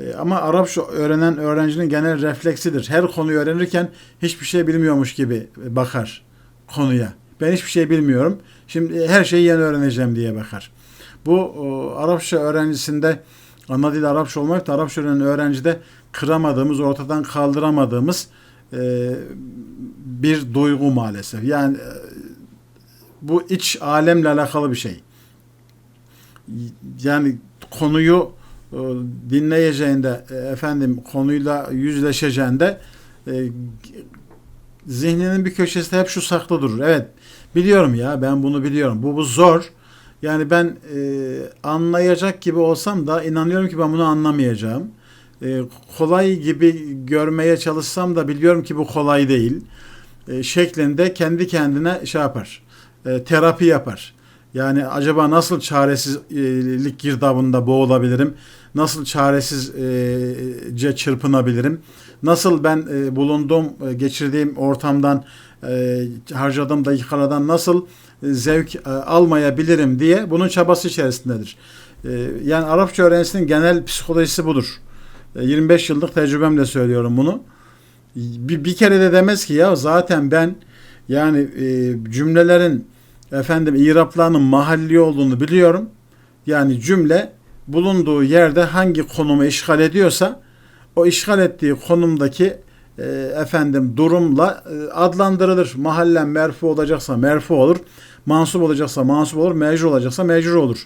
E, ama Arapça öğrenen öğrencinin genel refleksidir. Her konuyu öğrenirken hiçbir şey bilmiyormuş gibi bakar konuya. Ben hiçbir şey bilmiyorum. Şimdi her şeyi yeni öğreneceğim diye bakar. Bu Arapça öğrencisinde ana dil Arapça olmak da Arapça öğrenen öğrencide kıramadığımız, ortadan kaldıramadığımız e, bir duygu maalesef. Yani e, bu iç alemle alakalı bir şey. Yani konuyu e, dinleyeceğinde e, efendim konuyla yüzleşeceğinde e, zihninin bir köşesinde hep şu saklı durur. Evet biliyorum ya ben bunu biliyorum. Bu bu zor. Yani ben e, anlayacak gibi olsam da inanıyorum ki ben bunu anlamayacağım. E, kolay gibi görmeye çalışsam da biliyorum ki bu kolay değil. E, şeklinde kendi kendine şey yapar. E, terapi yapar. Yani acaba nasıl çaresizlik girdabında boğulabilirim? Nasıl çaresizce çırpınabilirim? Nasıl ben e, bulunduğum, e, geçirdiğim ortamdan, e, harcadığım dakikalardan nasıl zevk almayabilirim diye bunun çabası içerisindedir. Yani Arapça öğrencisinin genel psikolojisi budur. 25 yıllık tecrübemle söylüyorum bunu. Bir, bir kere de demez ki ya zaten ben yani cümlelerin efendim iraplarının mahalli olduğunu biliyorum. Yani cümle bulunduğu yerde hangi konumu işgal ediyorsa o işgal ettiği konumdaki e, efendim durumla e, adlandırılır. Mahallen merfu olacaksa merfu olur. Mansup olacaksa mansup olur. Mecrur olacaksa mecrur olur.